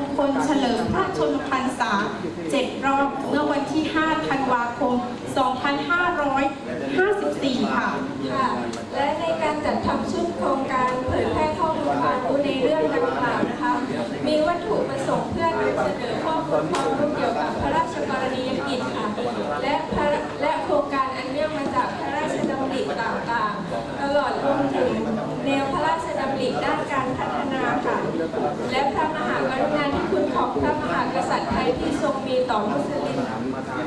งคลเฉลิมพระชนมพรรษา7รอบเมื่อวันที่ 5 ธันวาคม 2554 ค่ะ ค่ะ และในการจัดทำชุดโครงการเผยแพร่ข้อมูลความรู้ในเรื่องดังกล่าวนะคะ มีวัตถุประสงค์เพื่อนำเสนอข้อมูลความรู้เกี่ยวกับพระราชกรณียกิจค่ะ และพระและโครงการอันเนื่องมาจากพระราชดำริต่างๆ ตลอดรวมถึงแนวพระราช ด้านการพัฒนาค่ะ และพระมหากรุณาธิคุณของพระมหากษัตริย์ไทยที่ทรงมีต่อมุสลิม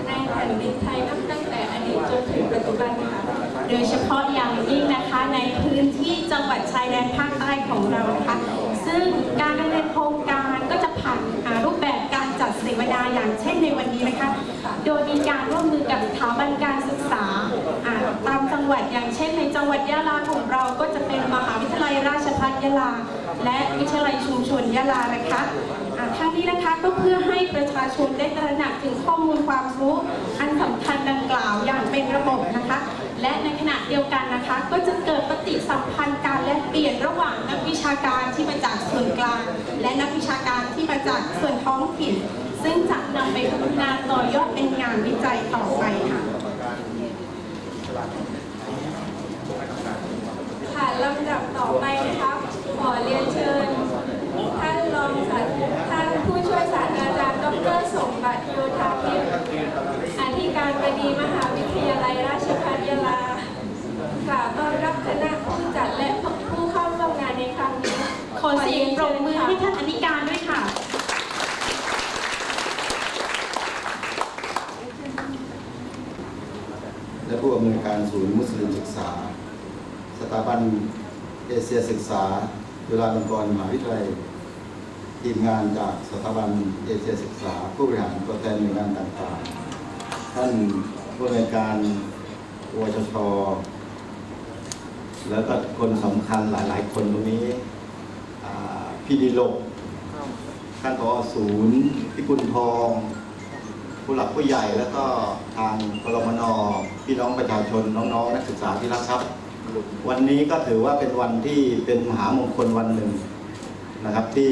ในแผ่นดินไทยนับตั้งแต่อดีตจนถึงปัจจุบันค่ะ โดยเฉพาะอย่างยิ่งนะคะในพื้นที่จังหวัดชายแดนภาคใต้ของเรานะคะ ซึ่งการดำเนินโครง วนาอย่างเช่นในวันนี้นะคะ โดยมีการร่วมมือกับสถาบันการศึกษาตามจังหวัดอย่างเช่น ในจังหวัดยะลาของเราก็จะเป็นมหาวิทยาลัยราชภัฏยะลา และวิทยาลัยชุมชนยะลานะคะอ่าทั้งนี้นะคะก็เพื่อให้ประชาชนได้ตระหนักถึงข้อมูลความรู้อันสำคัญดังกล่าวอย่างเป็นระบบนะคะ และในขณะเดียวกันนะคะ ก็จะเกิดปฏิสัมพันธ์การแลกเปลี่ยนระหว่างนักวิชาการที่มาจากส่วนกลาง และนักวิชาการที่มาจากส่วนท้องถิ่น ซึ่งจะนำไปพัฒนาต่อยอดเป็นงานวิจัยต่อไปค่ะค่ะลำดับต่อไปนะครับขอเรียนเชิญ ท่านรองศาสตราท่านผู้ช่วยศาสตราจารย์ดรสมบัติโยธาทิพย์อธิการบดีมหาวิทยาลัยราชภัฏยาลากล่าวต้อนรับคณะผู้จัดและผู้เข้าร่วมงานในครั้งนี้ ขอเสียงปรบมือให้ท่านอธิการด้วยค่ะ และ ผู้อำนวยการศูนย์มุสลิมศึกษา สถาบันเอเชียศึกษาจุฬาลงกรณ์มหาวิทยาลัย ทีมงานจากสถาบันเอเชียศึกษา ผู้บริหารตัวแทนหน่วยงานต่างๆ ท่านผู้อำนวยการวชชแล้วก็คนสำคัญหลายๆ คนตรงนี้พี่ดิลกท่านผอศูนย์พิกุลทอง ผู้หลักผู้ใหญ่แล้วก็ทางกรมนพี่น้องประชาชนน้องๆ นักศึกษาที่รักครับ วันนี้ก็ถือว่าเป็นวันที่เป็นมหามงคลวันหนึ่งนะครับ ที่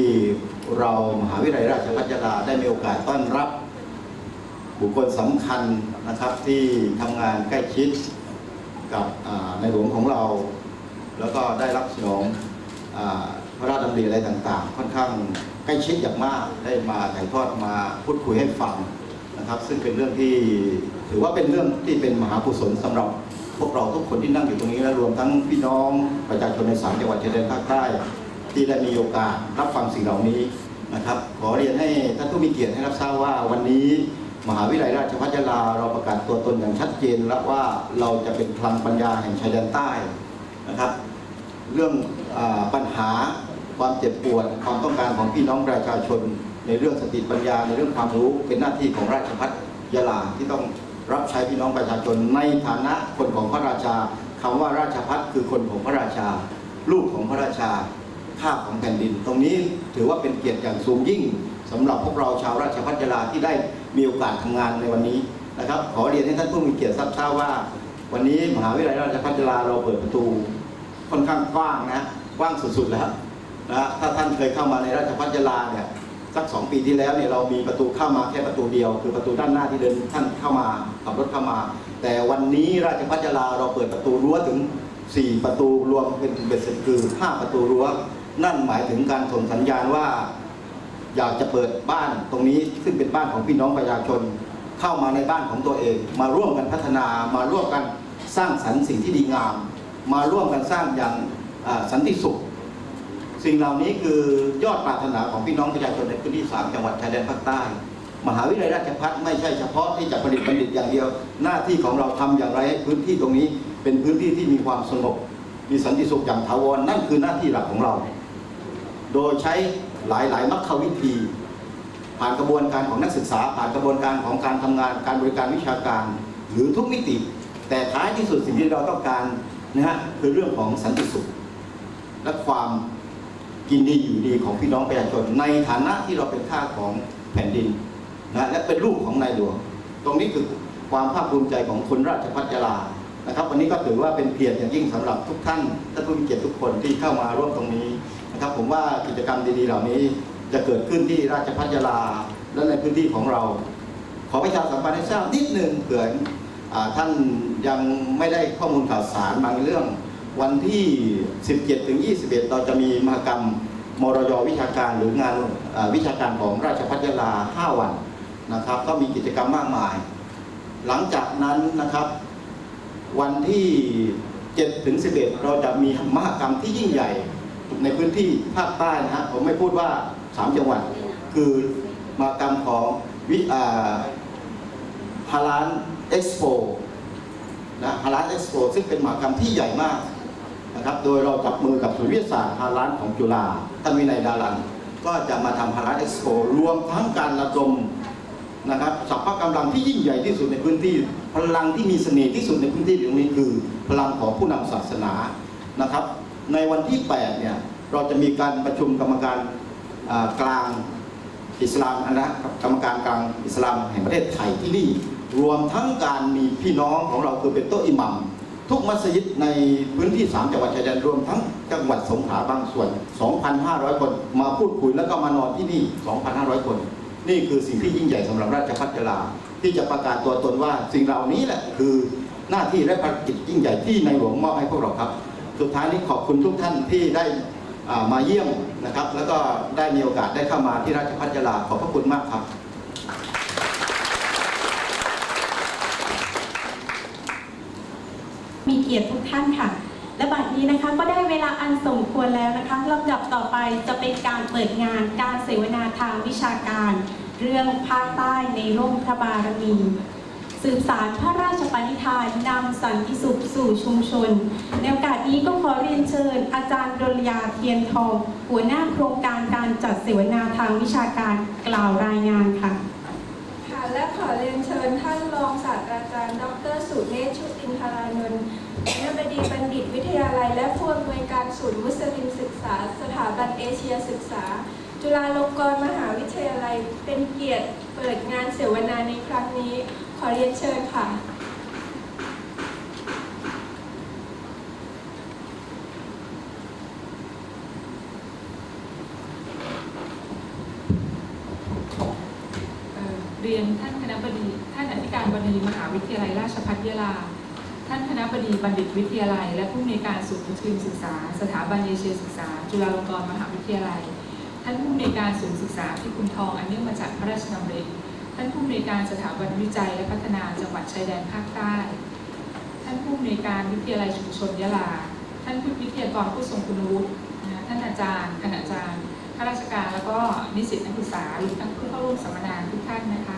เรามหาวิทยาลัยราชภัฏยาลาได้มีโอกาสต้อนรับ บุคคลสำคัญนะครับที่ทำงานใกล้ชิดกับในหลวงของเรา แล้วก็ได้รับสนองอพระราชดำริอะไรต่างๆ ค่อนข้างใกล้ชิดอย่างมากได้มาถ่ายทอดมาพูดคุยให้ฟัง นะครับ ซึ่งเป็นเรื่องที่ถือว่าเป็นเรื่องที่เป็นมหากุศลสำหรับพวกเราทุกคนที่นั่งอยู่ตรงนี้และรวมทั้งพี่น้องประชาชนในสามจังหวัดชายแดนภาคใต้ที่ได้มีโอกาสรับฟังสิ่งเหล่านี้นะครับ ขอเรียนให้ท่านผู้มีเกียรติให้รับทราบว่าวันนี้มหาวิทยาลัยราชภัฏยาลาเราประกาศตัวตนอย่างชัดเจนแล้วว่าเราจะเป็นพลังปัญญาแห่งชายแดนใต้นะครับ เรื่องอปัญหา ความเจ็บปวดความต้องการของพี่น้องประชาชน ในเรื่องสติปัญญาในเรื่องความรู้เป็นหน้าที่ของราชภัฏยาลาที่ต้องรับใช้พี่น้องประชาชนในฐานะคนของพระราชาคำว่าราชภัฏคือคนของพระราชา ลูกของพระราชาข้าของแผ่นดิน ตรงนี้ถือว่าเป็นเกียรติอย่างสูงยิ่งสำหรับพวกเราชาวราชภัฏยาลาที่ได้มีโอกาสทำงานในวันนี้นะครับ ขอเรียนให้ท่านผู้มีเกียรติทราบทราบว่า วันนี้มหาวิทยาลัยราชภัฏยาลาเราเปิดประตูค่อนข้างกว้างนะกว้างสุดๆแล้ว นะถ้าท่านเคยเข้ามาในราชพัฒยาลาเนี่ยสักสองปีที่แล้วเนี่ยเรามีประตูเข้ามาแค่ประตูเดียว คือประตูด้านหน้าที่เดินท่านเข้ามาขับรถเข้ามา แต่วันนี้ราชพัฒยาลาเราเปิดประตูรั้วถึง 4 ประตูรวมเป็นเบ็ดเสร็จคือ 5 ประตูรั้ว นั่นหมายถึงการส่งสัญญาณว่า อยากจะเปิดบ้านตรงนี้ซึ่งเป็นบ้านของพี่น้องประชาชน เข้ามาในบ้านของตัวเอง มาร่วมกันพัฒนามาร่วมกันสร้างสรรค์สิ่งที่ดีงาม มาร่วมกันสร้างอย่างสันติสุข สิ่งเหล่านี้คือยอดปรารถนาของพี่น้องประชาชนในพื้นที่สามจังหวัดชายแดนภาคใต้ มหาวิทยาลัยราชภัฏไม่ใช่เฉพาะที่จะผลิตบัณฑิตอย่างเดียว หน้าที่ของเราทำอย่างไรให้พื้นที่ตรงนี้ เป็นพื้นที่ที่มีความสงบ มีสันติสุขอย่างถาวรนั่นคือหน้าที่หลักของเรา โดยใช้หลายหลายๆมรรควิธี ผ่านกระบวนการของนักศึกษา ผ่านกระบวนการของการทำงาน การบริการวิชาการ หรือทุกมิติ แต่ท้ายที่สุดสิ่งที่เราต้องการนะฮะคือเรื่องของสันติสุขและความ กินดีอยู่ดีของพี่น้องประชาชนในฐานะที่เราเป็นข้าของแผ่นดินนะและเป็นลูกของนายหลวง ตรงนี้คือความภาคภูมิใจของคนราชพัฒยาลานะครับ วันนี้ก็ถือว่าเป็นเกียรติอย่างยิ่งสำหรับทุกท่านท่านผู้มีเกียรติทุกคนที่เข้ามาร่วมตรงนี้นะครับ ผมว่ากิจกรรมดีๆเหล่านี้จะเกิดขึ้นที่ราชพัฒยาลาและในพื้นที่ของเรา ขอประชาสัมพันธ์ให้ทราบนิดหนึ่งเผื่อท่านยังไม่ได้ข้อมูลข่าวสารบางเรื่อง วันที่ 17 ถึง 21 เราจะมีมหกรรมมรยวิชาการหรืองานวิชาการของราชพัฒยาลา 5 วันนะครับ ก็มีกิจกรรมมากมาย หลังจากนั้นนะครับ วันที่7ถึง11 เราจะมีมหกรรมที่ยิ่งใหญ่ในพื้นที่ภาคใต้นะฮะผมไม่พูดว่า 3 จังหวัด คือมหกรรมของวิฮาลานเอ็กซ์โปนะฮาลานเอ็กซ์โปซึ่งเป็นมหากรรมที่ใหญ่มาก นะครับ โดยเราจับมือกับศูนย์วิทยาศาสตร์ฮาลานของจุฬาท่านวินัยดารัน ก็จะมาทำฮาลานเอ็กซ์โปรวมทั้งการระดมนะครับสัพพะกำลังที่ยิ่งใหญ่ที่สุดในพื้นที่ พลังที่มีเสน่ห์ที่สุดในพื้นที่ตรงนี้คือ พลังของผู้นำศาสนานะครับ ในวันที่8เนี่ยเราจะมีการประชุมกรรมการกลางอิสลามนะครับกรรมการกลางอิสลามแห่งประเทศไทยที่นี่ รวมทั้งการมีพี่น้องของเราคือเป็นโต๊ะอิหมัม ทุกมัสยิดในพื้นที่ 3 จังหวัดชายแดนรวมทั้งจังหวัดสงขลาบางส่วน 2,500 คนมาพูดคุยแล้วก็มานอนที่นี่ 2,500 คน นี่คือสิ่งที่ยิ่งใหญ่สำหรับราชพัฒลาที่จะประกาศตัวตนว่าสิ่งเหล่านี้แหละคือหน้าที่และภารกิจยิ่งใหญ่ที่ในหลวงมอบให้พวกเราครับ สุดท้ายนี้ขอบคุณทุกท่านที่ได้มาเยี่ยมนะครับ แล้วก็ได้มีโอกาสได้เข้ามาที่ราชพัฒยาลาขอบพระคุณมากครับ มี เกียรติทุกท่านค่ะ และบัดนี้นะคะก็ได้เวลาอันสมควรแล้วนะคะลำดับต่อไปจะเป็นการเปิดงานการเสวนาทางวิชาการ เรื่องภาคใต้ในร่มพระบารมีสืบสารพระราชปณิธานนำสันติสุขสู่ชุมชน ในโอกาสนี้ก็ขอเรียนเชิญ อาจารย์ดลยาเทียนทอง หัวหน้าโครงการการจัดเสวนาทางวิชาการกล่าวรายงานค่ะ ค่ะ และขอเรียนเชิญท่านรองศาสตราจารย์ ดรสุเนชชุตินทรานนท์ คณบดีบัณฑิตวิทยาลัย และผู้อำนวยการศูนย์มุสลิมศึกษา สถาบันเอเชียศึกษา จุฬาลงกรณ์มหาวิทยาลัย เป็นเกียรติเปิดงานเสวนาในครั้งนี้ ขอเรียนเชิญค่ะเรียนท่านคณะบดี ท่านอธิการบดีมหาวิทยาลัยราชภัฏยาลา ท่านคณะบดีบัณฑิตวิทยาลัย และผู้อำนวยการศูนย์มุสลิมศึกษา สถาบันเอเชียศึกษา จุฬาลงกรณ์มหาวิทยาลัย ท่านผู้อำนวยการศูนย์ศึกษาพิกุลทองอันเนื่องมาจากพระราชดำริท่านผู้อำนวยการสถาบันวิจัย และพัฒนาจังหวัดชายแดนภาคใต้ ท่านผู้อำนวยการวิทยาลัยชุมชนยะลา ท่านผู้วิทยากรผู้ทรงคุณวุฒินะท่านอาจารย์คณาจารย์ข้าราชการแล้วก็นิสิตนักศึกษาหรือทั้งผู้เข้าร่วมสัมมนาทุกท่านนะคะ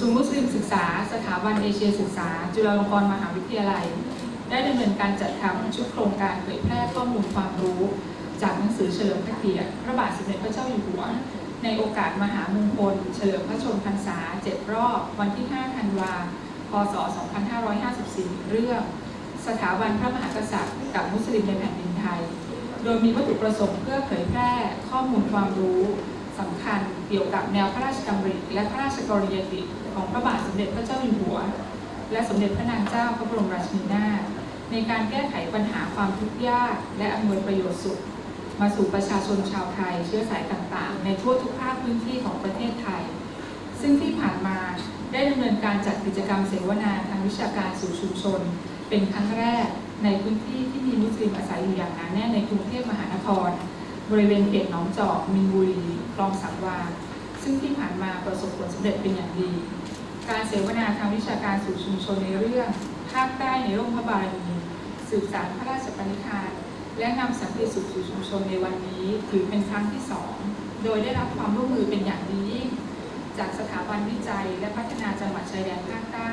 ศูนย์มุสลิมศึกษา สถาบันเอเชียศึกษา จุฬาลงกรณ์มหาวิทยาลัย ได้ดำเนินการจัดทำชุดโครงการเผยแพร่ข้อมูลความรู้ จากหนังสือเฉลิมพระเกียรติพระบาทสมเด็จพระเจ้าอยู่หัว ในโอกาสมหามงคล เฉลิมพระชนมพรรษา 7 รอบ วันที่ 5 ธันวา พศ 2554 เรื่อง สถาบันพระมหากษัตริย์กับมุสลิมในแผ่นดินไทย โดยมีวัตถุประสงค์เพื่อเผยแพร่ข้อมูลความรู้ สำคัญเกี่ยวกับแนวพระราชดำริและพระราชกรณียกิจของพระบาทสมเด็จพระเจ้าอยู่หัว และสมเด็จพระนางเจ้าพระบรมราชินีนาถในการแก้ไขปัญหาความทุกข์ยากและอำนวยประโยชน์สุข มาสู่ประชาชนชาวไทยเชื้อสายต่างๆ ในทั่วทุกภาคพื้นที่ของประเทศไทย ซึ่งที่ผ่านมาได้ดำเนินการจัดกิจกรรมเสวนาทางวิชาการสู่ชุมชน เป็นครั้งแรกในพื้นที่ที่มีมุสลิมอาศัยอยู่อย่างหนาแน่นในกรุงเทพมหานคร บริเวณเขตหนองจอกมินบุรีคลองสังวา ซึ่งที่ผ่านมาประสบผลสำเร็จเป็นอย่างดี การเสวนาทางวิชาการสู่ชุมชนในเรื่องภาคใต้ในร่มพระบารมีสืบสารพระราชปณิธานและนำสันติสุขสู่ชุมชนในวันนี้ถือเป็นครั้งที่สองโดยได้รับความร่วมมือเป็นอย่างดียิ่งจากสถาบันวิจัย และพัฒนาจังหวัดชายแดนภาคใต้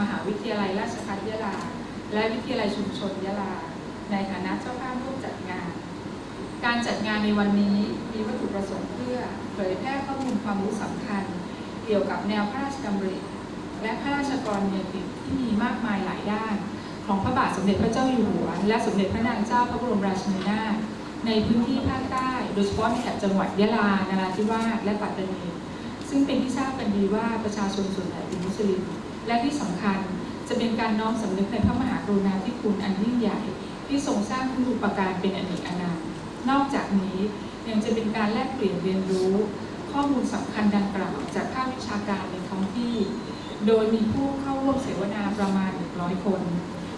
มหาวิทยาลัยราชภัฏยะลา และวิทยาลัยชุมชนยะลา ในฐานะเจ้าภาพร่วมจัดงาน การจัดงานในวันนี้มีวัตถุประสงค์เพื่อเผยแพร่ข้อมูลความรู้สำคัญ เกี่ยวกับแนวพระราชดำริและพระราชกรณียกิจที่มีมากมายหลายด้าน ของพระบาทสมเด็จพระเจ้าอยู่หัว และสมเด็จพระนางเจ้าพระบรมราชินีนาถในพื้นที่ภาคใต้ โดยเฉพาะในแถบจังหวัดยะลานราธิวาส และปัตตานี ซึ่งเป็นที่ทราบกันดีว่าประชาชนส่วนใหญ่เป็นมุสลิม และที่สำคัญจะเป็นการน้อมสำนึกในพระมหากรุณาธิคุณอันยิ่งใหญ่ ที่ทรงสร้างคุณูปการเป็นอเนกอนันต์ นอกจากนี้ยังจะเป็นการแลกเปลี่ยนเรียนรู้ ข้อมูลสำคัญดังกล่าวจากภาควิชาการในท้องที่ โดยมีผู้เข้าร่วมเสวนาประมาณ 100 คน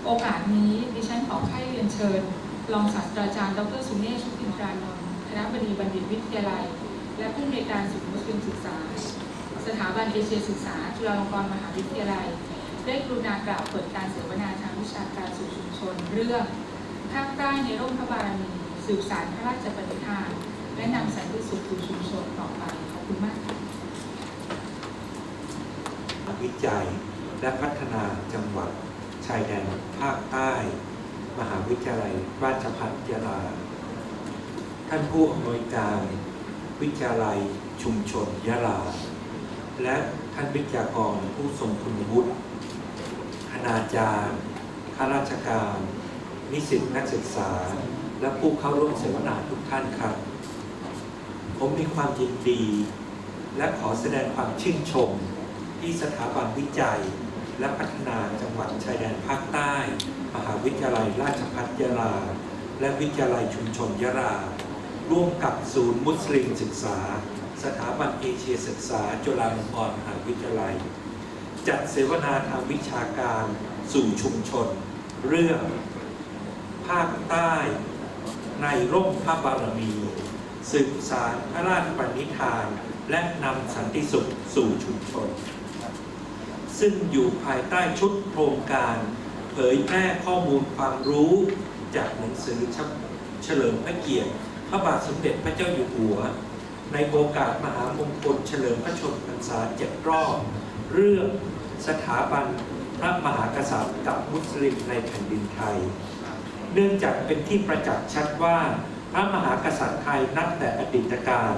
โอกาสนี้ดิฉันขอให้เรียนเชิญรองศาสตราจารย์ดรสุเนศชุตินทรานนท์คณะบดีบัณฑิตวิทยาลัย และผู้อำนวยการศูนย์มุสลิมศึกษา สถาบันเอเชียศึกษา จุฬาลงกรณ์มหาวิทยาลัย ได้กรุณากล่าวเปิดการเสวนาทางวิชาการสู่ชุมชน เรื่องภาคใต้ในร่มพระบารมี สืบสารพระราชปณิธาน และนำสันติสุขสู่ชุมชนต่อไป ขอบคุณมากค่ะวิจัยและพัฒนาจังหวัดชายแดนภาคใต้ มหาวิทยาลัยราชภัฏยาลา ท่านผู้อำนวยการวิทยาลัยชุมชนยะลา และท่านวิทยากรผู้ทรงคุณวุฒิคณาจารย์ข้าราชการ นิสิตนักศึกษา และผู้เข้าร่วมเสวนาทุกท่านครับ ผมมีความยินดี และขอแสดงความชื่นชม ที่สถาบันวิจัย และพัฒนาจังหวัดชายแดนภาคใต้ มหาวิทยาลัยราชภัฏยะลา และวิทยาลัยชุมชนยะลา ร่วมกับศูนย์มุสลิมศึกษา สถาบันเอเชียศึกษา จุฬาลงกรณ์มหาวิทยาลัย จัดเสวนาทางวิชาการสู่ชุมชน เรื่องภาคใต้ ในร่มพระบารมีสืบสารพระราชปณิธาน และนำสันติสุขสู่ชุมชน ซึ่งอยู่ภายใต้ชุดโครงการ เผยแพร่ข้อมูลความรู้จากหนังสือเฉลิมพระเกียรติ พระบาทสมเด็จพระเจ้าอยู่หัว ในโอกาสมหามงคลเฉลิมพระชนมพรรษาเจ็ดรอบเรื่องสถาบันพระมหากษัตริย์กับมุสลิมในแผ่นดินไทย เนื่องจากเป็นที่ประจักษ์ชัดว่า พระมหากษัตริย์ไทยนับแต่อดีตการ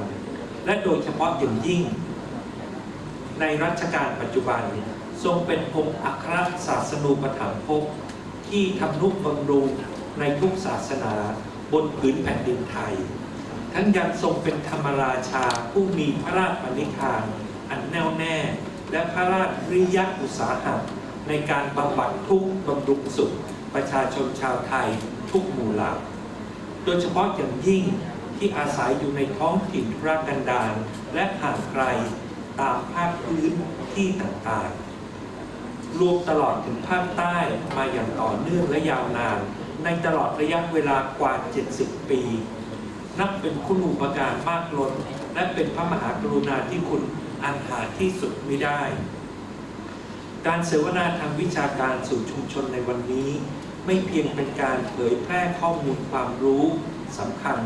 และโดยเฉพาะอย่างยิ่ง ในรัชกาลปัจจุบัน ทรงเป็นองค์อัครศาสนูปถัมภกที่ทำนุบำรุงในทุกศาสนาบนผืนแผ่นดินไทย ทั้งยังทรงเป็นธรรมราชาผู้มีพระราชปณิธาน อันแน่วแน่ และพระราชริยะอุตสาหะในการบำบัดทุกข์บำรุงสุข ประชาชนชาวไทยทุกหมู่เหล่า โดยเฉพาะอย่างยิ่งที่อาศัยอยู่ในท้องถิ่นทุรกันดารและห่างไกลตามภาคพื้นที่ต่างๆ รวมตลอดถึงภาคใต้มาอย่างต่อเนื่องและยาวนาน ในตลอดระยะเวลากว่า 70 ปี นับเป็นคุณูปการมากล้น และเป็นพระมหากรุณาธิคุณอันหาที่สุดไม่ได้ การเสวนาทางวิชาการสู่ชุมชนในวันนี้ ไม่เพียงเป็นการเผยแพร่ข้อมูลความรู้สำคัญ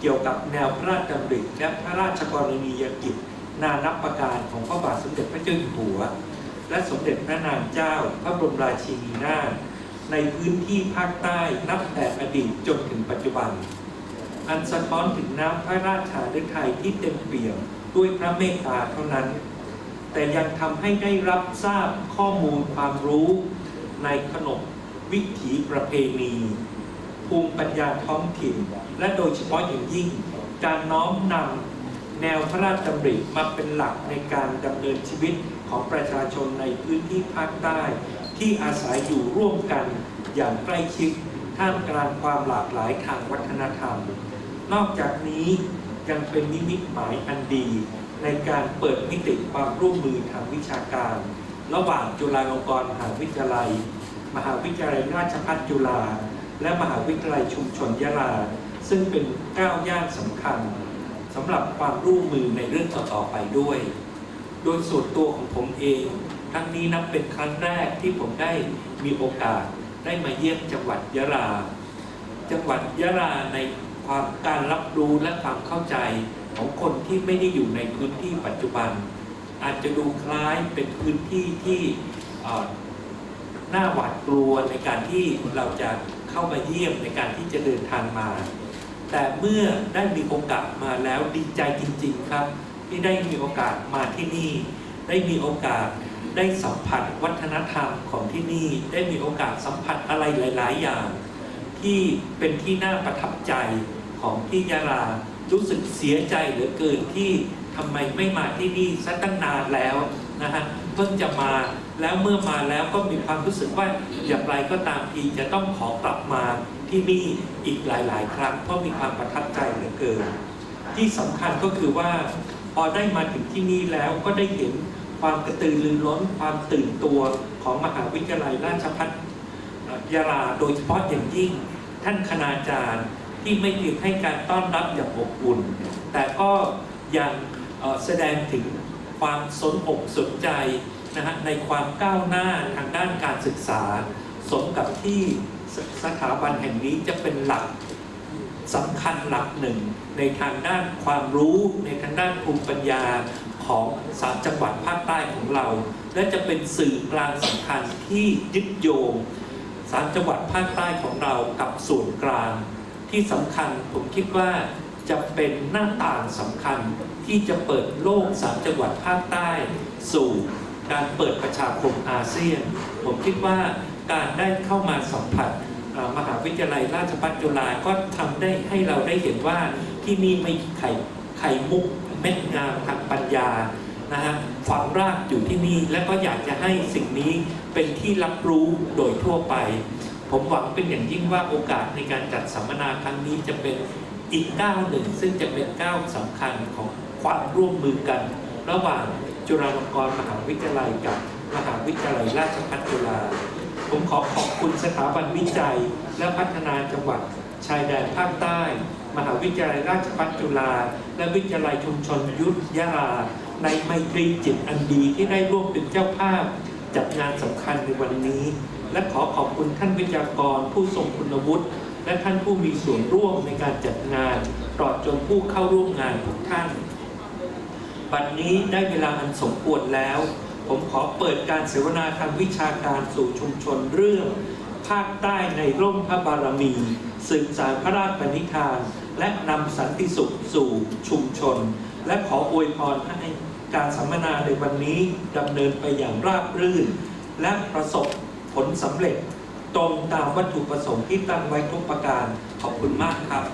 เกี่ยวกับแนวพระราชดำริและพระราชกรณียกิจ นานับประการของพระบาทสมเด็จพระเจ้าอยู่หัว และสมเด็จพระนางเจ้าพระบรมราชินีนาถในพื้นที่ภาคใต้นับแต่อดีตจนถึงปัจจุบัน อันสะท้อนถึงน้ำพระราชาฤทัยที่เต็มเปี่ยมด้วยพระเมตตาเท่านั้น แต่ยังทำให้ได้รับทราบข้อมูลความรู้ในขนบ วิถีประเพณี ภูมิปัญญาท้องถิ่น และโดยเฉพาะอย่างยิ่ง การน้อมนำแนวพระราชดำริมาเป็นหลักในการดำเนินชีวิตของประชาชนในพื้นที่ภาคใต้ ที่อาศัยอยู่ร่วมกันอย่างใกล้ชิดท่ามกลางความหลากหลายทางวัฒนธรรม นอกจากนี้ยังเป็นนิมิตหมายอันดี ในการเปิดมิติความร่วมมือทางวิชาการ ระหว่างจุฬาลงกรณ์มหาวิทยาลัย มหาวิทยาลัยราชภัฏจุฬาและมหาวิทยาลัยชุมชนยะลา ซึ่งเป็นก้าวย่างสำคัญสำหรับความร่วมมือในเรื่องต่อๆไปด้วย โดยส่วนตัวของผมเองครั้งนี้นับเป็นครั้งแรกที่ผมได้มีโอกาสได้มาเยี่ยมจังหวัดยะลา จังหวัดยะลาในความการรับรู้และความเข้าใจของคนที่ไม่ได้อยู่ในพื้นที่ปัจจุบัน อาจจะดูคล้ายเป็นพื้นที่ที่ น่าหวาดกลัวในการที่เราจะเข้ามาเยี่ยมในการที่จะเดินทางมา แต่เมื่อได้มีโอกาสมาแล้วดีใจจริง ๆครับ ที่ได้มีโอกาสมาที่นี่ ได้มีโอกาสได้สัมผัสวัฒนธรรมของที่นี่ ได้มีโอกาสสัมผัสอะไรหลาย ๆ อย่าง ที่เป็นที่น่าประทับใจของที่ยะลารู้สึกเสียใจเหลือเกินที่ทำไมไม่มาที่นี่ซะตั้งนานแล้วนะฮะเพิ่งจะมา แล้วเมื่อมาแล้วก็มีความรู้สึกว่าอย่างไรก็ตามทีจะต้องขอกลับมาที่นี่อีกหลาย ๆ ครั้งเพราะมีความประทับใจเหลือเกิน ที่สำคัญก็คือว่าพอได้มาถึงที่นี่แล้วก็ได้เห็นความกระตือรือร้นความตื่นตัวของมหาวิทยาลัยราชภัฏยาลาโดยเฉพาะอย่างยิ่ง ท่านคณาจารย์ที่ไม่เพียงให้การต้อนรับอย่างอบอุ่น แต่ก็ยังแสดงถึงความสนอกสนใจ นะฮะในความก้าวหน้าทางด้านการศึกษา สมกับที่สสถาบันแห่งนี้จะเป็นหลักสำคัญหลักหนึ่ง ในทางด้านความรู้ในทางด้านภูมิปัญญาของสามจังหวัดภาคใต้ของเรา และจะเป็นสื่อกลางสำคัญที่ยึดโยงสามจังหวัดภาคใต้ของเรากับส่วนกลาง ที่สำคัญผมคิดว่าจะเป็นหน้าต่างสำคัญที่จะเปิดโลกสามจังหวัดภาคใต้สู่ การเปิดประชาคมอาเซียน ผมคิดว่าการได้เข้ามาสัมผัสมหาวิทยาลัยราชภัฏจุฬาก็ทำได้ให้เราได้เห็นว่าที่นี่ไม่ไข่ไข่มุกเม็ดงามทางปัญญานะฮะฝังรากอยู่ที่นี่และก็อยากจะให้สิ่งนี้เป็นที่รับรู้โดยทั่วไป ผมหวังเป็นอย่างยิ่งว่าโอกาสในการจัดสัมมนาครั้งนี้จะเป็นอีกก้าวหนึ่งซึ่งจะเป็นก้าวสำคัญของความร่วมมือกันระหว่าง จุฬาลงกรณ์มหาวิทยาลัยกับมหาวิทยาลัยราชภัฏจุฬาผมขอขอบคุณสถาบันวิจัย และพัฒนาจังหวัดชายแดนภาคใต้ มหาวิทยาลัยราชภัฏจุฬาและวิทยาลัยชุมชนยุทธยา ในไมตรีจิตอันดีที่ได้ร่วมเป็นเจ้าภาพ จัดงานสำคัญในวันนี้ และขอขอบคุณท่านวิทยากรผู้ทรงคุณวุฒิและท่านผู้มีส่วนร่วมในการจัดงานตลอดจนผู้เข้าร่วมงานทุกท่าน บัดนี้ได้เวลาอันสมควรแล้ว ผมขอเปิดการเสวนาทางวิชาการสู่ชุมชนเรื่อง ภาคใต้ในร่มพระบารมีสืบสารพระราชปณิธาน และนำสันติสุขสู่ชุมชน และขออวยพรให้การสัมมนาในวันนี้ดำเนินไปอย่างราบรื่น และประสบผลสำเร็จตรงตามวัตถุประสงค์ที่ตั้งไว้ทุกประการ ขอบคุณมากครับ